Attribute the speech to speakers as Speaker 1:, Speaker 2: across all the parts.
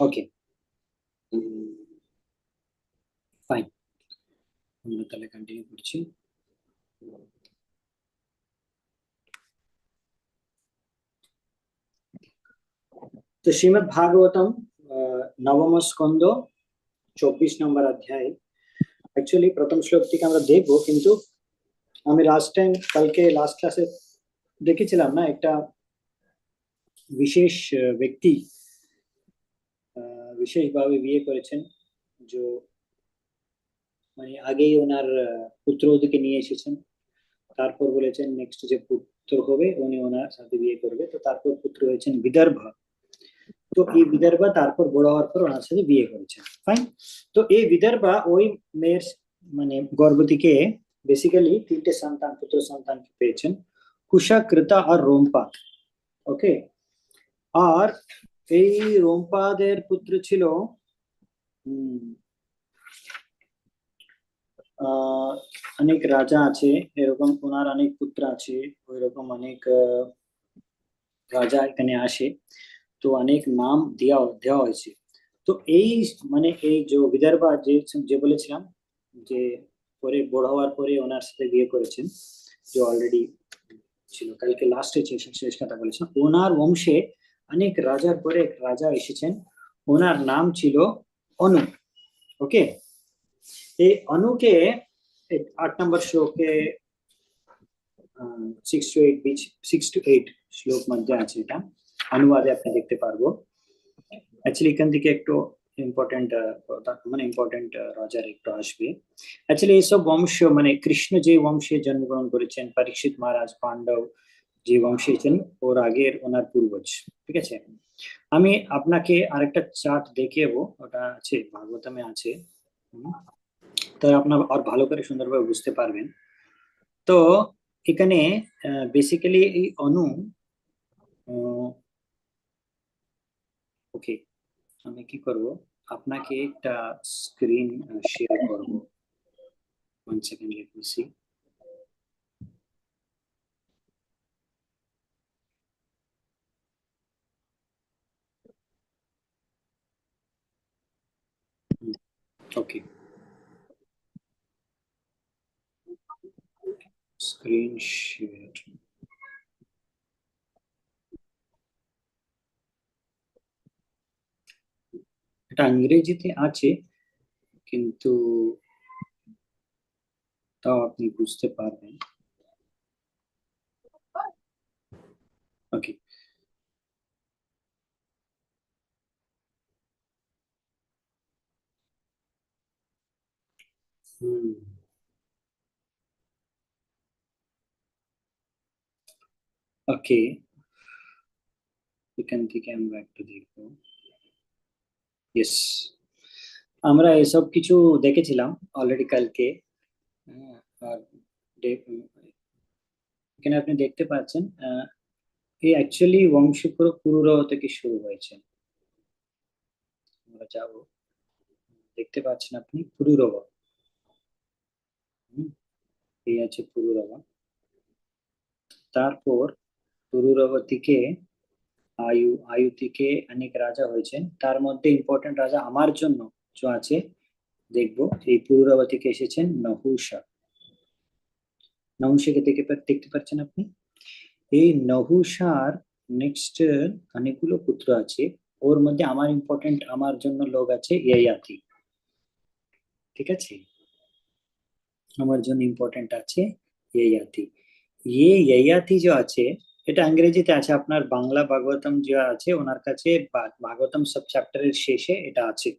Speaker 1: Okay fine আমরা তাহলে continue করছি। তো শ্রীমদ ভাগবতম নবম স্কন্দ চব্বিশ নম্বর অধ্যায়। অ্যাকচুয়ালি প্রথম শ্লোক থেকে আমরা দেখব, কিন্তু আমি লাস্ট টাইম কালকে লাস্ট ক্লাসে দেখেছিলাম না, একটা বিশেষ ব্যক্তি বিশেষভাবে বিয়ে করেছেন যে মানে আগেই ওনার আহ, পুত্র ওদিকে নিয়ে এসেছেন তারপর বলেছেন নেক্সট যে পুত্র হবে উনি ওনার সাথে বিয়ে করবে তো তারপর পুত্র হয়েছেন বিদর্ভ তো এই বিদর্ভা তারপর বড় হওয়ার পর ওনার সাথে বিয়ে করেছেন ফাইন তো এই বিদর্ভা ওই মেয়ের মানে গর্ভ থেকে বেসিক্যালি তিনটে সন্তান পুত্র সন্তান পেয়েছেন কুশা কৃতা আর রোমপাদ ওকে আর এই রোমপাদের পুত্র ছিল অনেক রাজা আছে, এরকম ওনার অনেক পুত্র আছে ওই রকম অনেক রাজা এখানে আসে। তো অনেক নাম দেওয়া দেওয়া হয়েছে। তো এই মানে এই যে বিদর্ভা যে বলেছিলাম, যে পরে বড় হওয়ার পরে ওনার সাথে বিয়ে করেছেন, যে অলরেডি ছিল, কালকে লাস্টে শেষ কথা বলেছেন ওনার বংশে অনেক রাজার পরে এক রাজা এসেছেন। ওনার নাম ছিল অনু। ওকে? এই অনুকে আট নম্বর শ্লোকে সিক্স টু এইট বিচ সিক্স টু এইট শ্লোক মধ্যে আছে এটা। অনুবাদে আপনি দেখতে পারব। অ্যাকচুয়ালি এখান থেকে একটু ইম্পর্টেন্ট মানে ইম্পর্টেন্ট রাজার একটু আসবে। অ্যাকচুয়ালি এইসব বংশ মানে কৃষ্ণ যে বংশে জন্মগ্রহণ করেছেন, পরীক্ষিত মহারাজ, পাণ্ডব যে বংশে এসেছেন ওর আগের ওনার পূর্বজ ঠিক আছে? আমি আপনাকে আরেকটা চার্ট দেখিয়েবো ওটা আছে ভাগবতমে আছে। হুম, তো আপনার আর ভালো করে সুন্দরভাবে বুঝতে পারবেন। তো এখানে বেসিক্যালি এই অনু ওকে আমি কি করব? আপনাকে একটা স্ক্রিন শেয়ার করব। One second let me see okay screen share এটা ইংরেজিতে আছে কিন্তু তাও আপনি বুঝতে পারবেন। ওকে হুম ওকে এখান থেকে আমরা একটু দেখব ইয়েস আমরা এসব কিছু দেখেছিলাম অলরেডি কালকে হ্যাঁ, আর দে- এখানে আপনি দেখতে পাচ্ছেন আহ, এই অ্যাকচুয়ালি বংশ পুরো পুরুরব থেকে শুরু হয়েছে আমরা যাব দেখতে পাচ্ছেন আপনি পুরুরব হুম, এই আছে পুরুরব তারপর পুরুরব থেকে আয়ু আয়ু থেকে অনেক রাজা হয়েছেন। তার মধ্যে ইম্পর্টেন্ট রাজা আমার জন্য যে আছে, দেখব, এই পুরুরব থেকে এসেছেন নহুষা। নহুষাকে দেখে দেখতে পাচ্ছেন আপনি? এই নহুষার নেক্সট অনেকগুলো পুত্র আছে। ওর মধ্যে আমার ইম্পর্টেন্ট আমার জন্য লোক আছে ইয়ায়াতি। ঠিক আছে? আমার জন্য ইম্পর্টেন্ট আছে ইয়ায়াতি ইয়ে ইয়ায়াতি যে আছে, এটা ইংরেজিতে আছে, আপনার বাংলা ভাগবতম যে আছে, ওনার কাছে ভাগবতম সব চ্যাপ্টারের শেষে এটা আছে।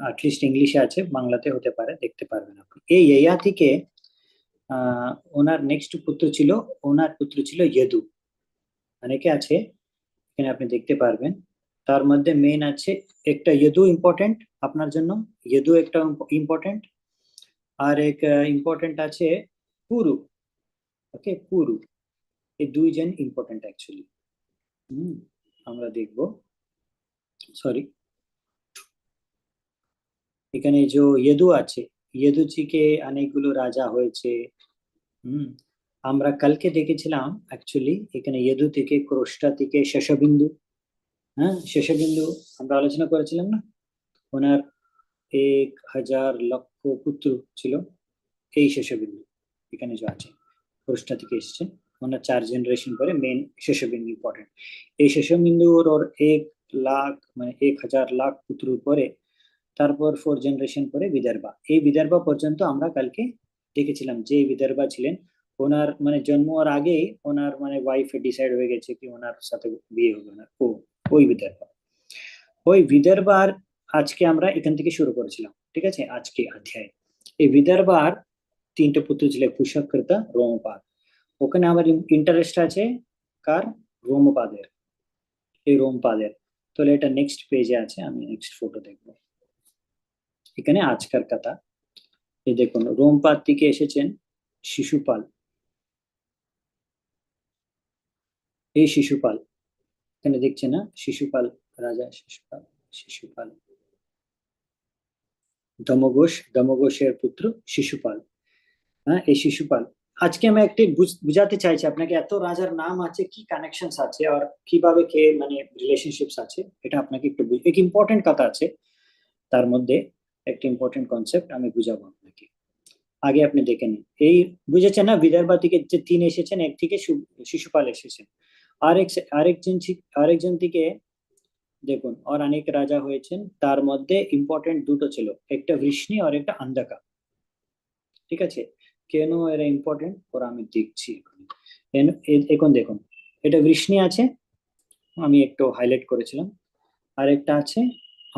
Speaker 1: অ্যাটলিস্ট ইংলিশে আছে, বাংলাতে হতে পারে, দেখতে পারবেন আপনি। এই ইয়ায়াতিকে আহ, ওনার নেক্সট পুত্র ছিল, ওনার পুত্র ছিল ইয়দু অনেকে আছে, এখানে আপনি দেখতে পারবেন। তার মধ্যে মেন আছে, একটা ইয়দু ইম্পর্টেন্ট আপনার জন্য। ইয়েদু একটা ইম্পর্টেন্ট আর এক ইম্পর্টেন্ট আছে পুরু। ওকে পুরু। এই দুইজন ইম্পর্টেন্ট অ্যাকচুয়ালি হুম, আমরা দেখব। সরি এখানে যে ইয়েদু আছে ইয়দুচিকে অনেকগুলো রাজা হয়েছে। হুম, আমরা কালকে দেখেছিলাম অ্যাকচুয়ালি এখানে ইয়দু থেকে, ক্রোষ্টা থেকে শেষবিন্দু। হ্যাঁ শেষবিন্দু আমরা আলোচনা করেছিলাম না? ওনার এক হাজার লক্ষ পুত্র ছিল, এই শেষবিন্দু এখানে যে আছে পুরুষটা থেকে এসেছে। ওনার চার জেনারেশন পরে মেন শেষবিন্দু ইম্পর্টেন্ট এই শেষবিন্দু ওর এক লাখ মানে এক হাজার লাখ পুত্র পরে, তারপর ফোর জেনারেশন পরে বিদর্ভা। এই বিদর্ভা পর্যন্ত আমরা কালকে দেখেছিলাম যে বিদর্ভা ছিলেন। ওনার মানে জন্ম হওয়ার আগেই ওনার মানে ওয়াইফে ডিসাইড হয়ে গেছে কি ওনার সাথে বিয়ে হবে না। ও, ওই বিদর্ভা। ওই বিদর্ভার আজকে আমরা এখান থেকে শুরু করেছিলাম। ঠিক আছে? আজকে অধ্যায়। এই বিদর্ভার তিনটে পুত্র ছিল কুশকৃতা রোমপাদ। ওখানে আমার ইন্টারেস্ট আছে কার? রোমপাদের। এই রোমপাদের। তাহলে এটা নেক্সট পেজে আছে, আমি নেক্সট ফটো দেখব। এখানে আজকার কথা। এই দেখুন, রোমপাদ থেকে এসেছেন শিশুপাল। এই শিশুপাল। এখানে দেখছে না? শিশুপাল রাজা, শিশুপাল শিশুপাল। দমঘোষ, দমঘোষের পুত্র শিশুপাল। হ্যাঁ এই শিশুপাল। আজকে আমি একটি বুঝাতে চাইছি, আপনাকে এত রাজার নাম আছে, কি কানেকশনস আছে আর কীভাবে কে মানে রিলেশনশিপস আছে, এটা আপনাকে একটু এক ইম্পর্টেন্ট কথা আছে। তার মধ্যে একটা ইম্পর্টেন্ট কনসেপ্ট আমি বুঝাবো আপনাকে। আগে আপনি দেখে নিন। এই বুঝেছেন না, বিদর্ভা থেকে যে তিন এসেছেন, এক থেকে শিশুপাল এসেছেন। আরেক আরেকজন আরেকজন থেকে দেখুন অনেক রাজা হয়েছেন, তার মধ্যে ইম্পর্টেন্ট দুটো ছিল, একটা বৃষ্ণি আর একটা আন্ধাকা। ঠিক আছে? কেন এরা ইম্পর্টেন্ট ওরা আমি দেখছি এখন দেখুন, এটা বৃষ্ণি আছে, আমি একটু হাইলাইট করেছিলাম আর একটা আছে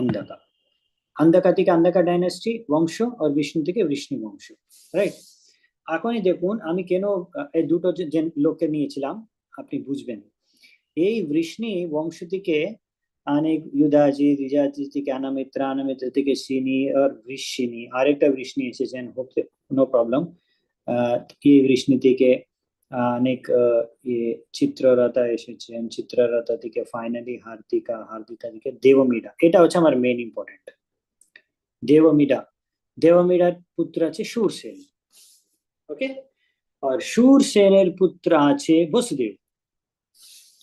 Speaker 1: আন্ধাকা। আন্ধাকা থেকে আন্ধাকা ডাইনাস্টি বংশ আর বিষ্ণু থেকে বিষ্ণু বংশ রাইট এখনই দেখুন, আমি কেন এই দুটো যে লোককে নিয়েছিলাম, আপনি বুঝবেন। এই বৃষ্ণি বংশ থেকে অনেক युधाजी রিজাজি থেকে অনামিত্র অনামিত্র থেকে সিনি আর বৃষ্ণি আরেকটা বৃষ্ণি এসেছেন নো প্রবলেম এই বৃষ্ণি থেকে অনেক চিত্ররথা এসেছেন চিত্ররথা থেকে ফাইনালি হার্দিকা হার্দিকা থেকে দেবমিডা এটা হচ্ছে আমার মেন ইম্পর্টেন্ট দেবমিডা দেবমিডার পুত্র আছে সুরসেন ওকে আর সুরসেনের পুত্র আছে বসুদেব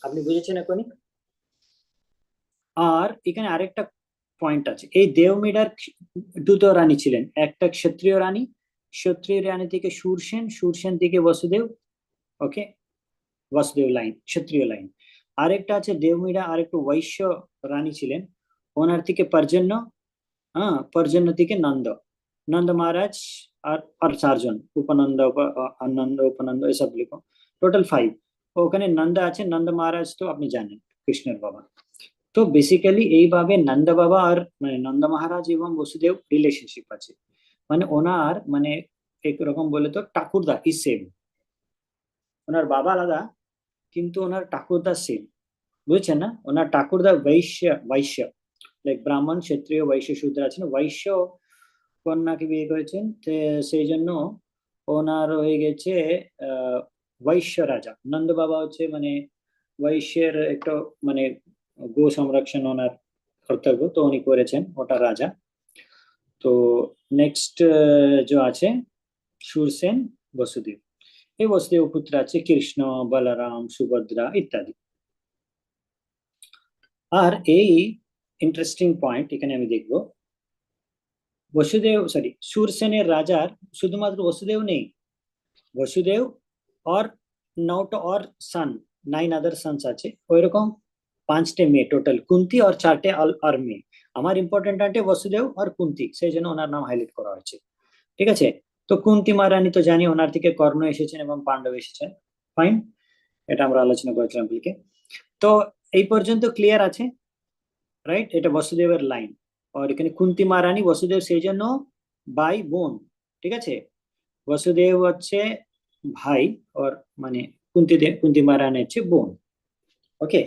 Speaker 1: আপনি বুঝেছেন এখনই আর এখানে আরেকটা পয়েন্ট আছে। এই দেওমিডার দুটো রানী ছিলেন, একটা ক্ষত্রিয় রানী ক্ষত্রিয় রানী থেকে সুরসেন সুরসেন থেকে Vasudev okay Vasudev line, Kshatriya line. আরেকটা আছে দেবমিডা আরেকটু বৈশ্য রানী ছিলেন, ওনার থেকে পর্জন্য হ্যাঁ পর্জন্য থেকে নন্দ। নন্দ মহারাজ আর আর চারজন, উপনন্দ আনন্দ, উপনন্দ, এসব লিখো। টোটাল ফাইভ ওখানে নন্দ আছে, নন্দ মহারাজ তো আপনি জানেন, কৃষ্ণের বাবা। তো বেসিক্যালি এইভাবে নন্দ বাবা আর মানে নন্দ মহারাজ এবং বসুদেব রিলেশনশিপ আছে। মানে ওনার মানে একরকম বলে তো ঠাকুরদা ই সেম ওনার বাবা আলাদা, কিন্তু ওনার ঠাকুরদা সেম বুঝছেন না? ওনার ঠাকুরদা বৈশ্য বৈশ্য। লাইক ব্রাহ্মণ, ক্ষত্রিয়, বৈশ্য, শূদ্র আছেন। বৈশ্য কন্যাকে বিয়ে করেছেন সেই জন্য ওনার হয়ে গেছে, আহ, বৈশ্য রাজা। নন্দ বাবা হচ্ছে মানে বৈশ্যের একটা মানে গো সংরক্ষণ ওনার কর্তব্য তো উনি করেছেন, ওটা রাজা। তো নেক্সট যে আছে, সুরসেন বসুদেব। এই বসুদেব পুত্র আছে কৃষ্ণ, বলরাম, সুভদ্রা ইত্যাদি। আর এই ইন্টারেস্টিং পয়েন্ট এখানে আমি দেখব। বসুদেব সরি সুরসেনের রাজার শুধুমাত্র বসুদেব নেই। বসুদেব আর not are son nine other sons আছে। ওই রকম পাঁচটে মেয়ে টোটাল কুন্তি আর চারটে আর মেয়ে। আমার ইম্পর্টেন্ট আছে বসুদেব আর কুন্তি, সেই জন্য ওনার নাম হাইলাইট করা হয়েছে। ঠিক আছে? তো কুন্তি মহারানী তো জানি, ওনার থেকে কর্ণ এসেছেন এবং পাণ্ডব এসেছেন। ফাইন এটা আমরা আলোচনা করেছিলাম কালকে। তো এই পর্যন্ত ক্লিয়ার আছে? রাইট এটা বসুদেবের লাইন আর এখানে কুন্তি মহারানী বসুদেব সেই জন্য বাই বোন। ঠিক আছে? বসুদেব হচ্ছে ভাই ওর মানে কুন্তি কুন্তি মহারানী হচ্ছে বোন। ওকে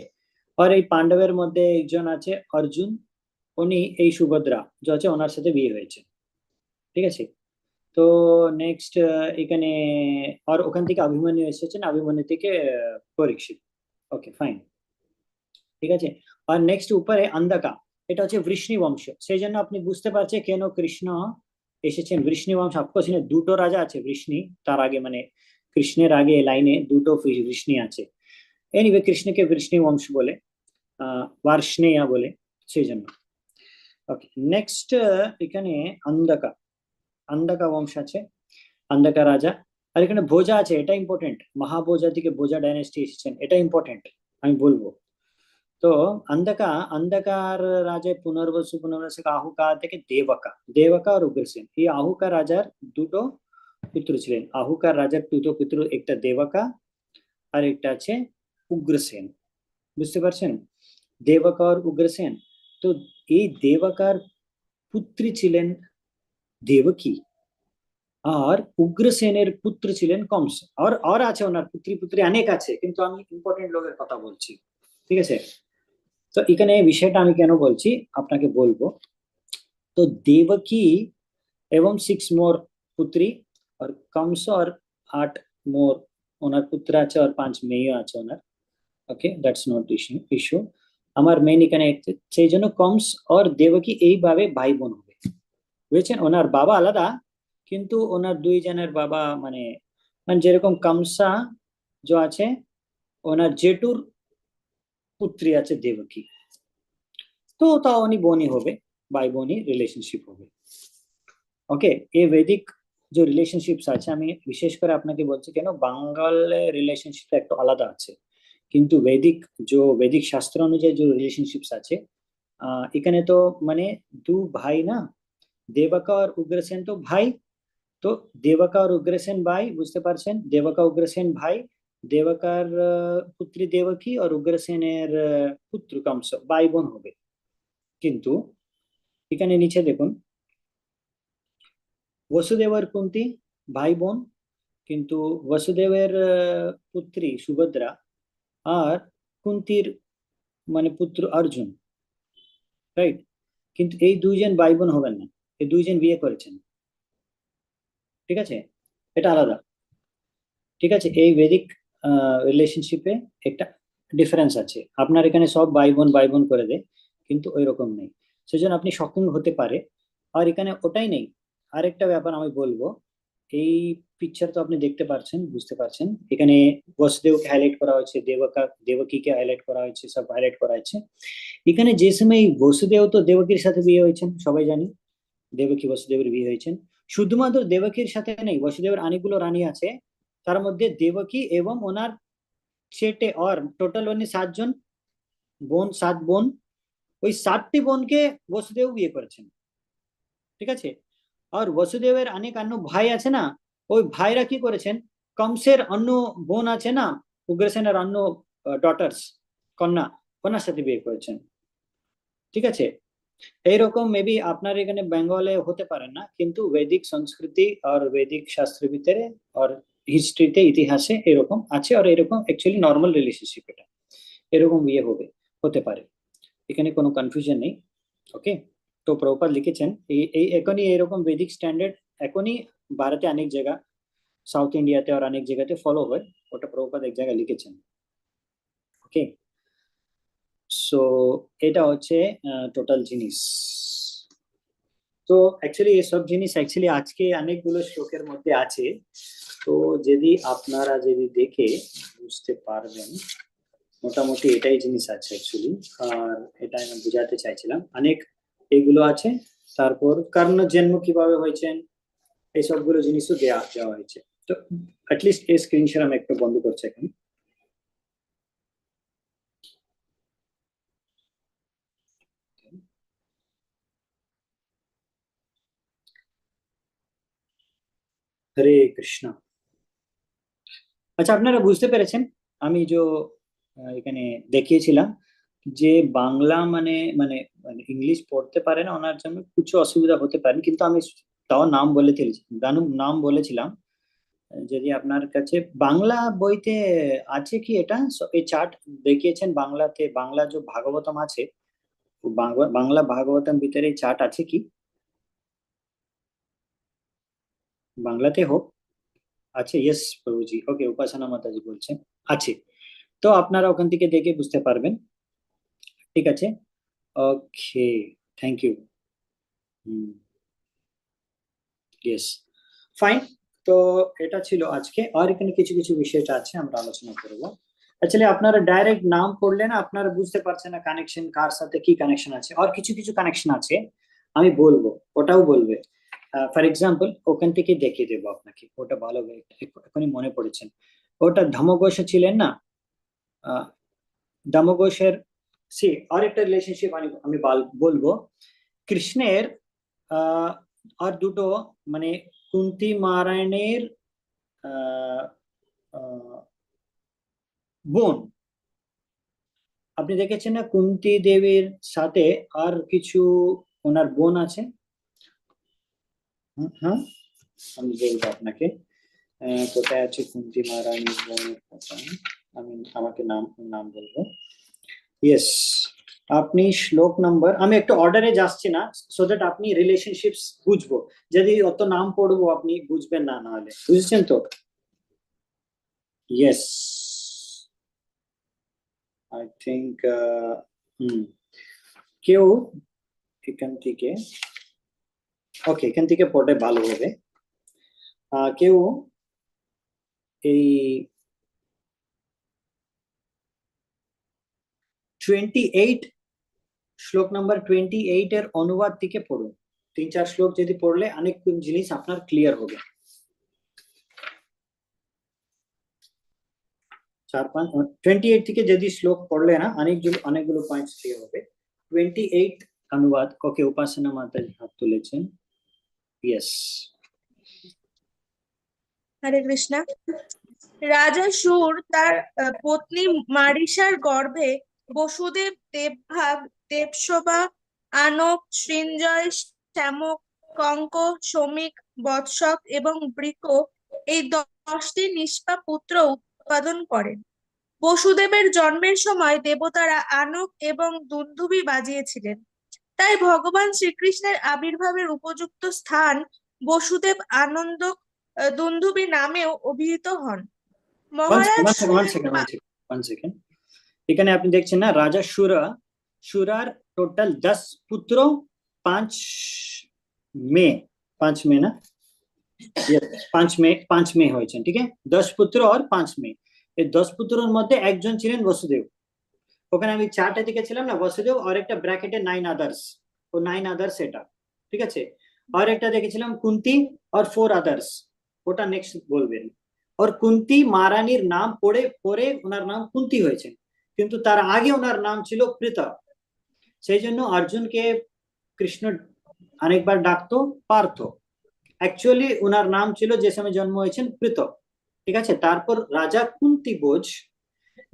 Speaker 1: আর এই পাণ্ডবের মধ্যে একজন আছে অর্জুন। উনি এই সুভদ্রা, যে আছে ওনার সাথে বিয়ে হয়েছে। ঠিক আছে? তো নেক্সট এখানে আর ওখান থেকে অভিমন্যু এসেছেন। অভিমন্যু থেকে পরীক্ষিত। ওকে ফাইন ঠিক আছে? আর নেক্সট উপরে আন্দাকা। এটা হচ্ছে বৃষ্ণি বংশ। সেই জন্য আপনি বুঝতে পারছেন কেন কৃষ্ণ এসেছেন। বৃষ্ণি বংশ অফকোর্স দুটো রাজা আছে বৃষ্ণি। তার আগে মানে কৃষ্ণের আগে লাইনে দুটো বৃষ্ণি আছে। এনিওয়ে কৃষ্ণকে বৃষ্ণি বংশ বলে। বার্ষনেয়া বলে সেই জন্য ওকে নেক্সট এখানে আন্দাকা। আন্দাকা বংশ আছে, আন্দাকা রাজা। আর এখানে ভোজা আছে, এটা ইম্পর্টেন্ট মহাভোজা থেকে ভোজা ডাইনেস্টি এসেছেন, এটা ইম্পর্টেন্ট আমি বলব। তো আন্ধকা অন্ধকার রাজা পুনর্বসু পুনর্বসু আহুকা থেকে দেবকা। দেবকা আর উগ্রসেন এই আহুকা রাজার দুটো পুত্র ছিলেন। আহুকার রাজার দুটো পুত্র, একটা দেবকা আর একটা আছে উগ্রসেন বুঝতে পারছেন? দেবকা আর উগ্রসেন তো এই দেবকার পুত্রী ছিলেন দেবকী আর উগ্রসেনের পুত্র ছিলেন কংস আর আর আছে ওনার পুত্রী পুত্রী অনেক আছে কিন্তু আমি ইম্পর্টেন্ট লোকের কথা বলছি ঠিক আছে তো এখানে এই বিষয়টা আমি কেন বলছি আপনাকে বলব তো দেবকী এবং সিক্স মোর পুত্রী আর কংস আর আট মোর ওনার পুত্র আছে আর পাঁচ মেয়ে আছে ওনার okay that's not issue issue আমার মেন এখানে সেই জন্য কংস আর দেবকী এইভাবে ভাই বোন হবে। বুঝেছেন? ওনার বাবা আলাদা, কিন্তু ওনার দুই জনের বাবা মানে মানে যেরকম কামসা যে আছে, ওনার জেঠুর পুত্রী আছে দেবকী। তো তা উনি বোনই হবে ভাই বোনই রিলেশনশিপ হবে। ওকে এই বৈদিক যে রিলেশনশিপস আছে, আমি বিশেষ করে আপনাকে বলছি কেন, বাঙ্গালে রিলেশনশিপটা একটু আলাদা আছে। কিন্তু বৈদিক যে বৈদিক শাস্ত্র অনুযায়ী যে রিলেশনশিপস আছে এখানে তো মানে দু ভাই না দেবকা আর উগ্রসেন তো ভাই, তো দেবকা আর উগ্রসেন ভাই, বুঝতে পারছেন? দেবকা উগ্রসেন ভাই দেবকার পুত্রী দেবকী আর উগ্রসেনের পুত্র কংস ভাই বোন হবে। কিন্তু এখানে নিচে দেখুন বসুদেব আর কুন্তি ভাই বোন, কিন্তু বসুদেবের পুত্রী সুভদ্রা আর কুন্তির মানে পুত্র অর্জুন রাইট কিন্তু এই দুইজন ভাই বোন হবেন না, এই দুইজন বিয়ে করেছেন। ঠিক আছে? এটা আলাদা। ঠিক আছে? এই বেদিক রিলেশনশিপে একটা ডিফারেন্স আছে। আপনার এখানে সব ভাই বোন ভাই বোন করে দেয়, কিন্তু ওই রকম নেই। সেজন্য আপনি শকিং হতে পারে। আর এখানে ওটাই নেই। আরেকটা ব্যাপার আমি বলব এই পিকচার তো আপনি দেখতে পাচ্ছেন বুঝতে পারছেন। এখানে বসুদেবকে হাইলাইট করা হয়েছে, দেবকা, দেবকীকে হাইলাইট করা হয়েছে, সব হাইলাইট করা হয়েছে। এখানে যে সময় বসুদেব তো দেবকীর সাথে বিয়ে হয়েছেন, সবাই জানি, দেবকী বসুদেবের বিয়ে হয়েছেন। শুধুমাত্র দেবকীর সাথে নেই, বসুদেবের অনেকগুলো রানী আছে। তার মধ্যে দেবকী এবং ওনার ছেটে অর টোটাল উনি সাতজন বোন, সাত বোন, ওই সাতটি বোনকে বসুদেব বিয়ে করেছেন। ঠিক আছে? আর বসুদেবের অনেক অন্য ভাই আছে না, ওই ভাইরা কি করেছেন? কমসের অন্য বোন আছে না, উগ্রসেনের অন্য ডটার্স কন্যা, কন্যার সাথে বিয়ে করেছেন। ঠিক আছে? এইরকম মেবি আপনার এখানে বেঙ্গলে হতে পারে না, কিন্তু বৈদিক সংস্কৃতি আর বৈদিক শাস্ত্রের ভিতরে আর হিস্ট্রিতে ইতিহাসে এরকম আছে, আর এরকম অ্যাকচুয়ালি নর্মাল রিলেশনশিপ এটা। এরকম বিয়ে হবে, হতে পারে। এখানে কোনো কনফিউশন নেই ওকে তো প্রভুপাদ লিখেছেন। এই এখনই এরকম বৈদিক স্ট্যান্ডার্ড এখনই ভারতে অনেক জায়গা সাউথ ইন্ডিয়াতে আর অনেক জায়গাতে ফলো হয়। ওটা প্রভুপাদ এক জায়গায় লিখেছেন। ওকে সো এটা হচ্ছে টোটাল জিনিস। তো অ্যাকচুয়ালি এসব জিনিস অ্যাকচুয়ালি আজকে অনেকগুলো শ্লোকের মধ্যে আছে। তো যদি আপনারা যদি দেখে বুঝতে পারবেন, মোটামুটি এটাই জিনিস আছে অ্যাকচুয়ালি আর এটা আমি বুঝাতে চাইছিলাম। অনেক এগুলো আছে। তারপর কারণ জন্ম কীভাবে হয়েছেন? এই সবগুলো জিনিসও দেওয়া দেওয়া হয়েছে। তো অ্যাটলিস্ট এই স্ক্রিনশট আমি একটু বন্ধ করছি এখন। হরে কৃষ্ণ। আচ্ছা আপনারা বুঝতে পেরেছেন, আমি যে এখানে দেখিয়েছিলাম যে বাংলা মানে মানে ইংলিশ পড়তে পারে না ওনার জন্য কিছু অসুবিধা হতে পারে, কিন্তু আমি তাও নাম বলে নাম বলেছিলাম। যদি আপনার কাছে বাংলা বইতে আছে কি এটা? এই চার্ট দেখিয়েছেন বাংলাতে, বাংলা যে ভাগবতম আছে, বাংলা ভাগবতম ভিতরে চার্ট আছে কি? বাংলাতে হোক, আছে ইয়েস প্রভুজি ওকে উপাসনা মাতাজি বলছেন, আছে। তো আপনারা ওখান থেকে দেখে বুঝতে পারবেন। ঠিক আছে? Okay thank you yes fine তো এটা ছিল আজকে। আর এখানে কিছু কিছু বিষয়টা আছে আমরা আলোচনা করব অ্যাকচুয়ালি আপনারা ডাইরেক্ট নাম পড়লে না আপনারা বুঝতে পারছেন না কানেকশন কার সাথে কি কানেকশন আছে। আর কিছু কিছু কানেকশন আছে আমি বলব ওটাও বলবে। ফর এক্সাম্পল ওখান থেকে দেখিয়ে দেবো আপনাকে। ওটা ভালো এখনই মনে পড়েছেন ওটা ধর্মঘোষ ছিলেন না? আহ, ধর্মঘোষের সি আরেকটা রিলেশনশিপ আমি আমি বলব। কৃষ্ণের আর দুটো মানে কুন্তি মারায়ণের বোন। আপনি দেখেছেন না কুন্তি দেবীর সাথে আর কিছু ওনার বোন আছে? হ্যাঁ আমি বলব আপনাকে কোথায় আছে কুন্তি মহারানীর বোনের কথা? আমি, আমাকে নাম নাম বলব। ইয়েস আপনি শ্লোক নাম্বার আমি একটু অর্ডারে যাচ্ছি না সো দ্যাট আপনি রিলেশনশিপস বুঝব। যদি অত নাম পড়ব আপনি বুঝবেন না নাহলে। বুঝছেন তো? Yes I think hmm. কেউ এখান থেকে ওকে এখান থেকে পড়লে ভালো হবে। আহ, কেউ এই টোয়েন্টি এইট শ্লোক নাম্বার টোয়েন্টি এইট এর অনুবাদ থেকে পড়ুন। তিন, চার শ্লোক যদি পড়লে অনেক জিনিস আপনার ক্লিয়ার হবে। চার, পাঁচ টোয়েন্টি এইট থেকে যদি শ্লোক পড়লে না, অনেকগুলো অনেকগুলো পয়েন্টস ক্লিয়ার হবে। টোয়েন্টি এইট অনুবাদ ওকে উপাসনা মাতাজি হাত তুলেছেন। ইয়েস
Speaker 2: হরে কৃষ্ণা। রাজা সুর তার পত্নী মারিসার গর্ভে বসুদেব দেবভাগ দেবসভা আনক সৃঞ্জয় শ্যামক কঙ্ক শ্রমিক বৎসক এবং বৃক এই দশটি নিষ্পা পুত্র উৎপাদন করেন। বসুদেবের জন্মের সময় দেবতারা আনক এবং দুন্দুভি বাজিয়েছিলেন। তাই ভগবান শ্রীকৃষ্ণের আবির্ভাবের উপযুক্ত স্থান বসুদেব আনন্দ আহ, দুন্দুভি নামেও অভিহিত হন। মহারাজ
Speaker 1: এখানে আপনি দেখছেন না, রাজা সুরা, সুরার টোটাল দশ পুত্র, পাঁচ মে পাঁচ মে না? পাঁচ মে পাঁচ মে হয়েছেন, ঠিক আছে? দশ পুত্র আর পাঁচ মে এই দশ পুত্রের মধ্যে একজন ছিলেন বসুদেব। ওখানে আমি চারটে দেখেছিলাম না, বসুদেব আর একটা ব্র্যাকেটে নাইন আদার্স ও নাইন আদার্স এটা, ঠিক আছে? আর একটা দেখেছিলাম কুন্তি আর ফোর আদার্স ওটা নেক্সট বলবেন। আর কুন্তি মারানির নাম পড়ে পরে ওনার নাম কুন্তি হয়েছে। কিন্তু তার আগে ওনার নাম ছিল প্রীতা সেই জন্য অর্জুনকে কৃষ্ণ অনেকবার ডাকতো পার্থ। অ্যাকচুয়ালি ওনার নাম ছিল যে সময় জন্ম হয়েছেন প্রীত ঠিক আছে? তারপর রাজা কুন্তি বোঝ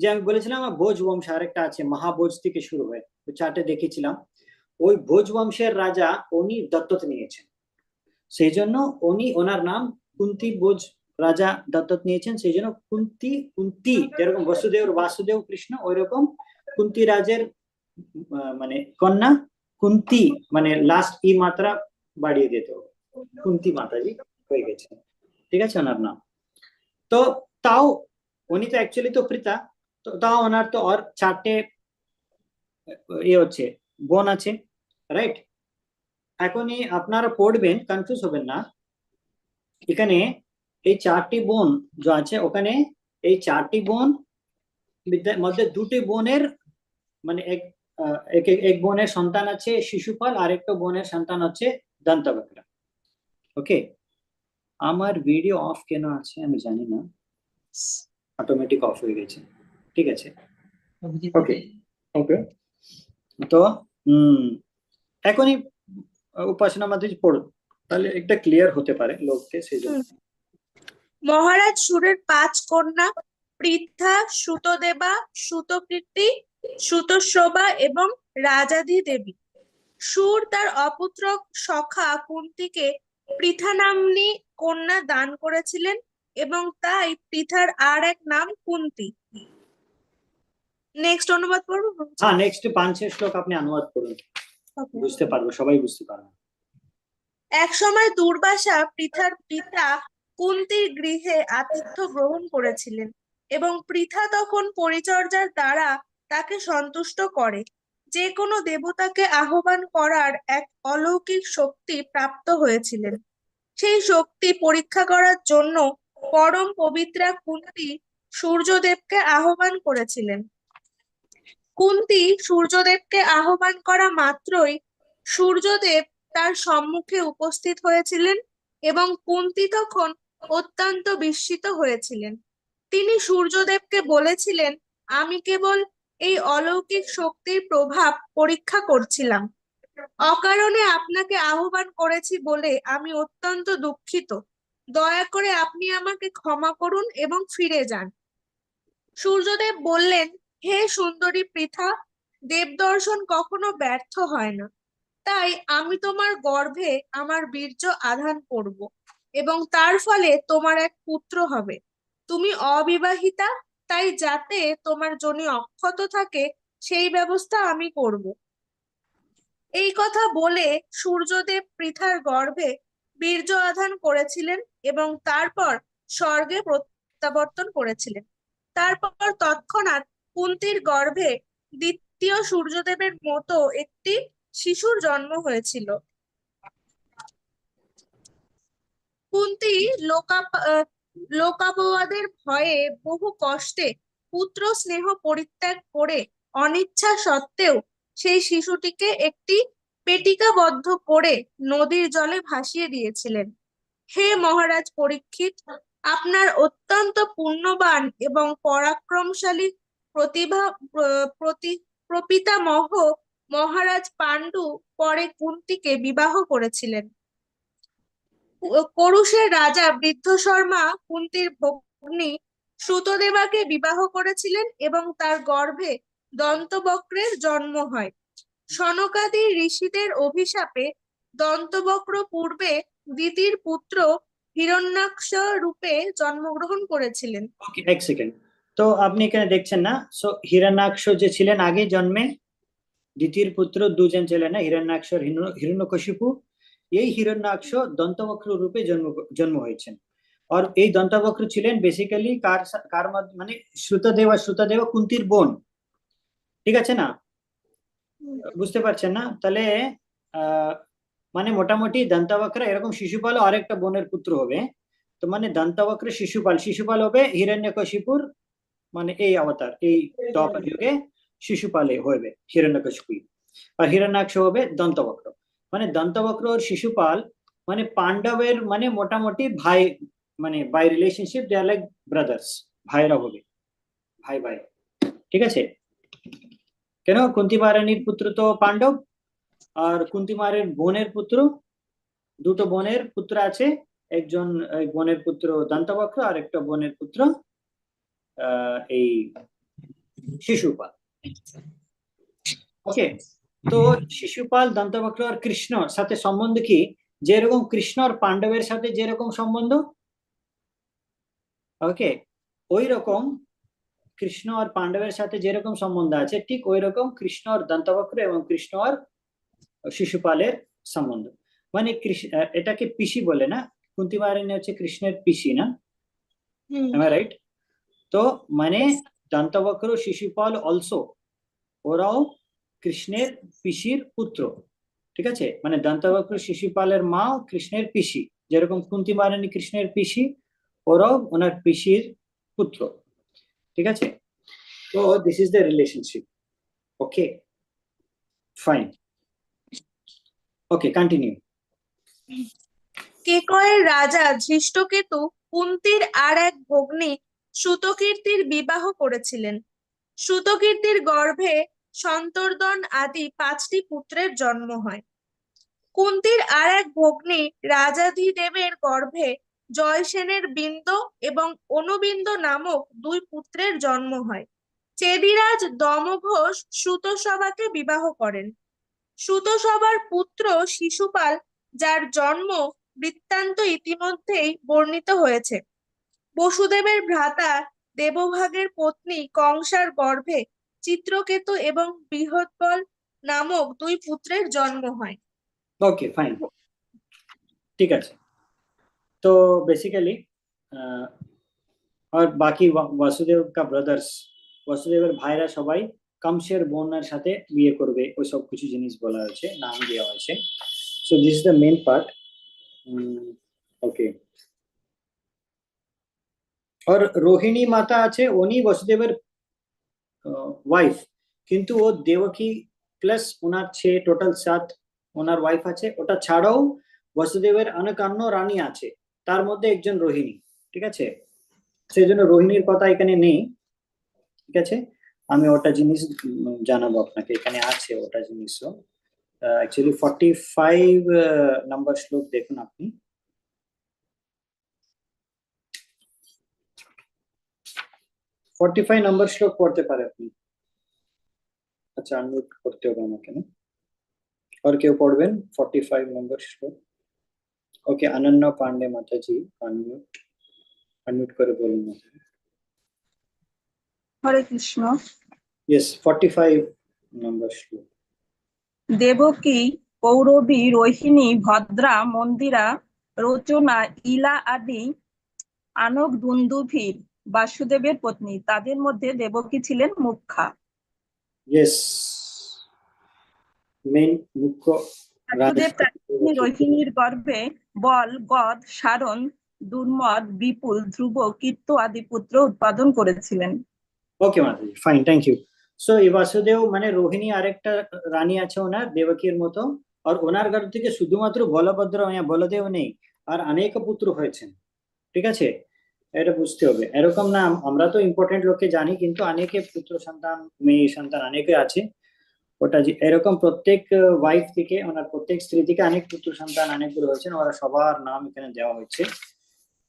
Speaker 1: যে আমি বলেছিলাম ভোজ বংশ আরেকটা আছে মহাভোজ থেকে শুরু হয় চার্টে দেখেছিলাম ওই ভোজ বংশের রাজা উনি দত্তত নিয়েছেন। সেই জন্য উনি ওনার নাম কুন্তি বোঝ রাজা দত্তত নিয়েছেন, সেই জন্য কুন্তি কুন্তি, যেরকম বসুদেব, বাসুদেব, কৃষ্ণ ওই রকম কুন্তি রাজের মানে কন্যা কুন্তি মানে লাস্ট ই মাত্রা বাড়িয়ে দিতে হবে। কুন্তি মাতাজি হয়ে গেছে ঠিক আছে, ওনার নাম? তো তাও, উনি তো অ্যাকচুয়ালি তো প্রীতা তো তাও ওনার তো আর চারটে ইয়ে হচ্ছে, বোন আছে রাইট এখনই আপনারা পড়বেন কনফিউজ হবেন না। এখানে এই চারটি বোন যে আছে ওখানে এই চারটি বোন মধ্যে দুটি বোনের মানে এক আহ, এক এক- এক বোনের সন্তান আছে শিশুপাল আর একটা বোনের সন্তান হচ্ছে দন্তবক্রা। ওকে? আমার ভিডিও অফ কেন আছে আমি জানি না। অটোমেটিক অফ হয়ে গেছে। ঠিক আছে? ওকে ওকে তো হম এখনই উপাসনা মাধ্যমে পড়ুন। তাহলে একটা ক্লিয়ার হতে পারে লোককে সেই জন্য।
Speaker 2: মহারাজ সুরের পাঁচ কন্যা পৃথা সুতদেবা সুতকীর্তি সুতশোভা এবং রাজাধি দেবী। সুর তার অপুত্র সখা কুন্তিকে পৃথা নাম্নী কন্যা দান করেছিলেন এবং তাই পৃথার আর এক নাম কুন্তি। নেক্সট অনুবাদ করব
Speaker 1: হ্যাঁ নেক্সট পাঁচের শ্লোক আপনি অনুবাদ করুন। বুঝতে পারব সবাই বুঝতে পারবে।
Speaker 2: এক সময় দুর্বাসা পৃথার পিতা কুন্তির গৃহে আতিথ্য গ্রহণ করেছিলেন এবং পৃথা তখন পরিচর্যার দ্বারা তাকে সন্তুষ্ট করে। যে কোনো দেবতাকে আহ্বান করার এক অলৌকিক শক্তি প্রাপ্ত হয়েছিলেন। সেই শক্তি পরীক্ষা করার জন্য পরম পবিত্রা কুন্তি সূর্যদেবকে আহ্বান করেছিলেন। কুন্তি সূর্যদেবকে আহ্বান করা মাত্রই সূর্যদেব তার সম্মুখে উপস্থিত হয়েছিলেন এবং কুন্তি তখন অত্যন্ত বিস্মিত হয়েছিলেন। তিনি সূর্যদেবকে বলেছিলেন, আমি কেবল এই অলৌকিক শক্তির প্রভাব পরীক্ষা করছিলাম। অকারণে আপনাকে আহ্বান করেছি বলে আমি অত্যন্ত দুঃখিত। দয়া করে আপনি আমাকে ক্ষমা করুন এবং ফিরে যান। সূর্যদেব বললেন, হে সুন্দরী পৃথা, দেবদর্শন কখনো ব্যর্থ হয় না। তাই আমি তোমার গর্ভে আমার বীর্য আধান করব। এবং তার ফলে তোমার এক পুত্র হবে। তুমি অবিবাহিতা, তাই যাতে তোমার জনি অক্ষত থাকে, সেই ব্যবস্থা আমি করব। এই কথা বলে সূর্যদেব পৃথার গর্ভে বীর্য আধান করেছিলেন এবং তারপর স্বর্গে প্রত্যাবর্তন করেছিলেন। তারপর তৎক্ষণাৎ কুন্তির গর্ভে দ্বিতীয় সূর্যদেবের মতো একটি শিশুর জন্ম হয়েছিল। কুন্তি লোকাপ লোকাপবাদের ভয়ে বহু কষ্টে পুত্র স্নেহ পরিত্যাগ করে অনিচ্ছা সত্ত্বেও সেই শিশুটিকে একটি পেটিকাবদ্ধ করে নদীর জলে ভাসিয়ে দিয়েছিলেন। হে মহারাজ পরীক্ষিত, আপনার অত্যন্ত পুণ্যবান এবং পরাক্রমশালী প্রতিভা প্রতি, প্রপিতামহ মহারাজ পাণ্ডু পরে কুন্তিকে বিবাহ করেছিলেন। করুষের রাজা বৃদ্ধ শর্মা কুন্তির ভগ্নী শ্রুতদেবাকে বিবাহ করেছিলেন এবং তার গর্ভে দন্তবক্রের জন্ম হয়। সনকাদি ঋষিদের অভিশাপে দন্তবক্র পূর্বে দিতির পুত্র হিরণ্যাক্ষ রূপে জন্মগ্রহণ করেছিলেন।
Speaker 1: এক সেকেন্ড তো আপনি এখানে দেখছেন না? সো হিরণ্যাক্ষ যে ছিলেন আগে জন্মে, দ্বিতীয় পুত্র দুজন ছিলেন না, হিরণ্যাক্ষ হিরণ্যকশিপু এই হিরণ্যাক্ষ দন্তবক্র রূপে জন্ম জন্ম হয়েছেন। আর এই দন্তবক্র ছিলেন বেসিক্যালি কার কার মানে শ্রুতদেবা শ্রুতদেবা কুন্তির বোন। ঠিক আছে না? বুঝতে পারছেন না? তাহলে মানে মোটামুটি দন্তবক্র এরকম শিশুপাল আর একটা বোনের পুত্র হবে। তো মানে দন্তবক্র শিশুপাল শিশুপাল হবে হিরণ্যকশিপুর মানে এই অবতার, এই দ্বাপর যুগে শিশুপালে হবে হিরণ্যকশিপু। আর হিরণ্যাক্ষ হবে দন্তবক্র। মানে দন্তবক্র আর শিশুপাল মানে পাণ্ডবের মানে মোটামুটি ভাই মানে by relationship they are like brothers ভাইরা হবে ভাই ভাই ঠিক আছে? কেন? কুন্তি পুত্র তো পাণ্ডব, আর কুন্তি মহারের বোনের পুত্র, দুটো বোনের পুত্র আছে, একজন, এক বোনের পুত্র দন্তবক্র, আর একটা বোনের পুত্র এই শিশুপাল। ওকে তো শিশুপাল দন্তবক্র আর কৃষ্ণ সাথে সম্বন্ধ কি? যেরকম কৃষ্ণ আর পাণ্ডবের সাথে যেরকম সম্বন্ধ? ওকে ওই রকম কৃষ্ণ আর পাণ্ডবের সাথে যেরকম সম্বন্ধ আছে ঠিক ওই রকম কৃষ্ণ আর দন্তবক্র এবং কৃষ্ণ আর শিশুপালের সম্বন্ধ। মানে কৃষ্ণ এটাকে পিসি বলে না? কুন্তি মহারানী হচ্ছে কৃষ্ণের পিসি না? right? তো মানে দন্তবক্র শিশুপাল অলসো ওরাও কৃষ্ণের পিসির পুত্র। ঠিক আছে? মানে দন্তবক্র শিশুপালের মা কৃষ্ণের পিসি। যেরকম কুন্তি মহারানী কৃষ্ণের পিসি, ওরাও ওনার পিসির পুত্র। ঠিক আছে? তো this is the relationship okay fine okay continue
Speaker 2: কেকয়ের রাজা ধৃষ্টকেতু কুন্তির আর এক ভগ্নী সুতকীর্তির বিবাহ করেছিলেন। সুতকীর্তির গর্ভে সন্তর্দন আদি পাঁচটি পুত্রের জন্ম হয়। কুন্তির আর এক ভগ্নী রাজাধিদেবের গর্ভে জয়সেনের বিন্দ এবং অনুবিন্দ নামক দুই পুত্রের জন্ম হয়। চেদিরাজ দমঘোষ সুতসভাকে বিবাহ করেন। সুতসভার পুত্র শিশুপাল, যার জন্ম বৃত্তান্ত ইতিমধ্যেই বর্ণিত হয়েছে। বসুদেবের ভ্রাতা দেবভাগের পত্নী কংসার গর্ভে চিত্রকেতু এবং বৃহৎবল নামক দুই পুত্রের জন্ম হয়।
Speaker 1: ওকে ফাইন ঠিক আছে। তো বেসিক্যালি আর বাকি বাসুদেব কা ব্রাদার্স বাসুদেবের ভাইরা সবাই কংসের বোনের সাথে বিয়ে করবে, ওই সব কিছু জিনিস বলা হয়েছে, নাম দেওয়া হয়েছে। So this is the main part okay আর রোহিণী মাতা আছে, উনি বসুদেবের ওয়াইফ কিন্তু ও দেবকী প্লাস ওনার ছে টোটাল সাত ওনার ওয়াইফ আছে। ওটা ছাড়াও বসুদেবের অনেক অন্য রানী আছে। তার মধ্যে একজন রোহিণী, ঠিক আছে? সেই জন্য রোহিণীর কথা এখানে নেই, ঠিক আছে? আমি ওটা জিনিস জানাব আপনাকে। এখানে আছে ওটা জিনিসও। অ্যাকচুয়ালি ফর্টি ফাইভ নাম্বার শ্লোক দেখুন আপনি। ফর্টি ফাইভ নাম্বার শ্লোক পড়তে পারে আপনি। আচ্ছা আনমিউট করতে হবে আমাকে না। আর কেউ পড়বেন? ফর্টি ফাইভ নাম্বার শ্লোক। ওকে অনন্য পান্ডে মাতাজি আনমিউট আনমিউট করে বলুন
Speaker 3: Hare Krishna.
Speaker 1: Yes forty five number শ্লোক
Speaker 3: দেবকী কৌরবী রোহিণী ভদ্রা মন্দিরা রচনা ইলা আদি আনক দুন্দুভীর বাসুদেবের পত্নী। তাদের মধ্যে দেবকী ছিলেন মুখ্যা।
Speaker 1: ইয়েস মেন মুখ্য
Speaker 3: বাসুদেব রোহিণীর গর্ভে বল গদ সারণ দুর্মদ বিপুল ধ্রুব কীর্ত আদি পুত্র উৎপাদন করেছিলেন।
Speaker 1: ওকে মাতাজি ফাইন থ্যাংক ইউ সো এই বাসুদেব মানে রোহিণী আরেকটা রানী আছে ওনার দেবকীর মতো। আর ওনার গর্ভ থেকে শুধুমাত্র বলভদ্র মানে বলদেব নেই আর অনেক পুত্র হয়েছেন। ঠিক আছে? এটা বুঝতে হবে। এরকম না আমরা তো ইম্পর্টেন্ট লোককে জানি, কিন্তু অনেকে পুত্র সন্তান, মেয়ে সন্তান অনেকে আছে। ওটা যে এরকম প্রত্যেক ওয়াইফ থেকে, ওনার প্রত্যেক স্ত্রী থেকে অনেক পুত্র সন্তান, অনেকগুলো হয়েছেন ওরা সবার নাম এখানে দেওয়া হয়েছে।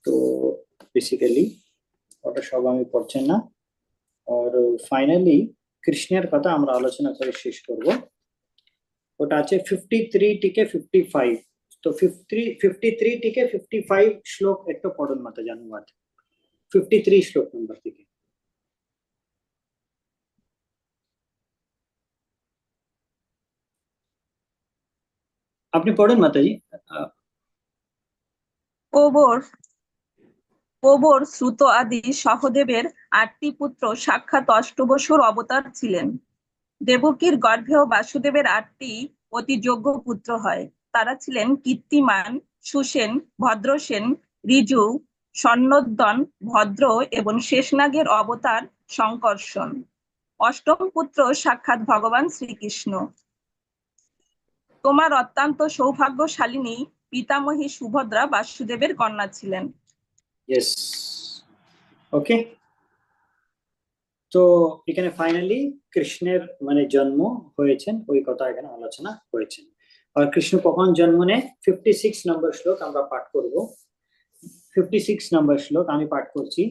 Speaker 1: তো বেসিক্যালি ওটা সব আমি পড়ছেন না। আর ফাইনালি কৃষ্ণের কথা আমরা আলোচনা করে শেষ করব। ওটা আছে ফিফটি থ্রি ফিফটি ফাইভ তো ফিফটি ফিফটি থ্রি টিকে ফিফটি ফাইভ শ্লোক একটু পড়ুন, মাতা জানুবাদ ফিফটি থ্রি শ্লোক নম্বর থেকে। আপনি পড়ুন মাতাজি।
Speaker 3: কবর কবর শ্রুত আদি সহদেবের আটটি পুত্র সাক্ষাৎ অষ্টবসুর অবতার ছিলেন। দেবকীর গর্ভেও বাসুদেবের আটটি অতি যোগ্য পুত্র হয়। তারা ছিলেন কীর্তিমান, সুসেন, ভদ্রসেন ঋজু স্বর্ণোদ্দন, ভদ্র এবং শেষনাগের অবতার সংকর্ষণ। অষ্টম পুত্র সাক্ষাৎ ভগবান শ্রীকৃষ্ণ। তোমার অত্যন্ত সৌভাগ্যশালিনী পিতামহী সুভদ্রা বাসুদেবের কন্যা ছিলেন।
Speaker 1: ওকে তো এখানে ফাইনালি কৃষ্ণের মানে জন্ম হয়েছেন, ওই কথা এখানে আলোচনা হয়েছেন। আর কৃষ্ণ কখন জন্ম নেয়? ফিফটি সিক্স নম্বর শ্লোক আমরা পাঠ করব। ফিফটি সিক্স নম্বর শ্লোক আমি পাঠ করছি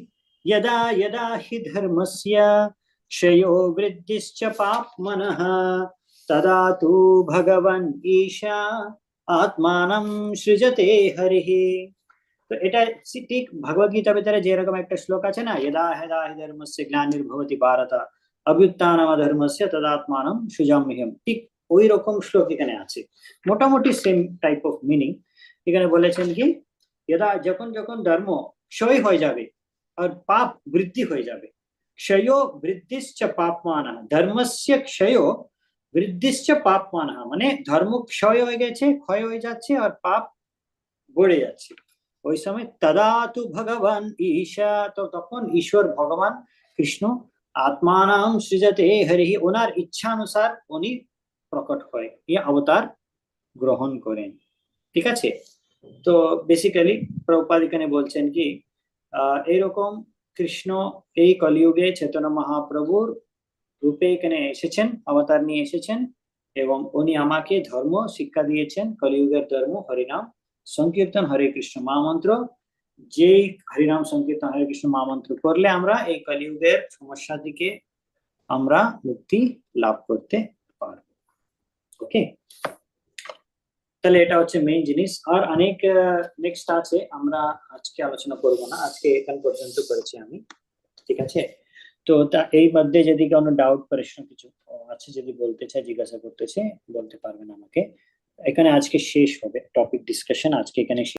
Speaker 1: यदा यदा हि धर्मस्य क्षयो वृद्धिश्च पाप्मनः तदा तु भगवन् ईशा आत्मानं সৃজতে হরিः তো এটা সি- ঠিক ভগবদ গীতা ভিতরে যেরকম একটা শ্লোক আছে না यदा यदा हि धर्मस्य ग्लानिर्भवति भारत অভ্যুত্থানম ধর্মস্য তদাত্মানম সুজাম্যহম ঠিক ওই রকম শ্লোক এখানে আছে মোটামুটি সেম টাইপ অফ মিনিং এখানে বলেছেন কি यदा যখন যখন ধর্ম ক্ষয় হয়ে যাবে আর পাপ বৃদ্ধি হয়ে যাবে। ক্ষয় বৃদ্ধিশ্চ পাপমান, ধর্মস্য ক্ষয় বৃদ্ধিশ্চ পাপমান মানে ধর্ম ক্ষয় হয়ে গেছে, ক্ষয় হয়ে যাচ্ছে আর পাপ বেড়ে যাচ্ছে। ওই সময় তদা তু ভগবান ঈশা তো তখন ঈশ্বর ভগবান কৃষ্ণ আত্মানাম সৃজতে হরি ওনার ইচ্ছানুসার উনি প্রকট হয় এই অবতার গ্রহণ করেন। ঠিক আছে? তো বেসিক্যালি প্রভুপাদ এখানে বলছেন কি এইরকম কৃষ্ণ এই কলিযুগে চেতনা মহাপ্রভুর রূপে এখানে এসেছেন, অবতার নিয়ে এসেছেন এবং উনি আমাকে ধর্ম, শিক্ষা দিয়েছেন, কলিযুগের ধর্ম, হরিনাম, সংকীর্তন, হরে কৃষ্ণ মহামন্ত্র। যেই হরিনাম, সংকীর্তন, হরে কৃষ্ণ মহামন্ত্র করলে আমরা এই কলিযুগের সমস্যা থেকে আমরা মুক্তি লাভ করতে পারব। ওকে তাহলে এটা হচ্ছে মেইন জিনিস। আর অনেক নেক্সট আছে, আমরা আজকে আলোচনা করব না। আজকে এখান পর্যন্ত করেছি আমি। ঠিক আছে? তো এই মধ্যে যদি কোনো ডাউট প্রশ্ন কিছু আছে যদি বলতে চাই, জিজ্ঞাসা করতে চাই, বলতে পারবেন আমাকে। এখানে আজকে শেষ হবে টপিক ডিসকাশন আজকে এখানে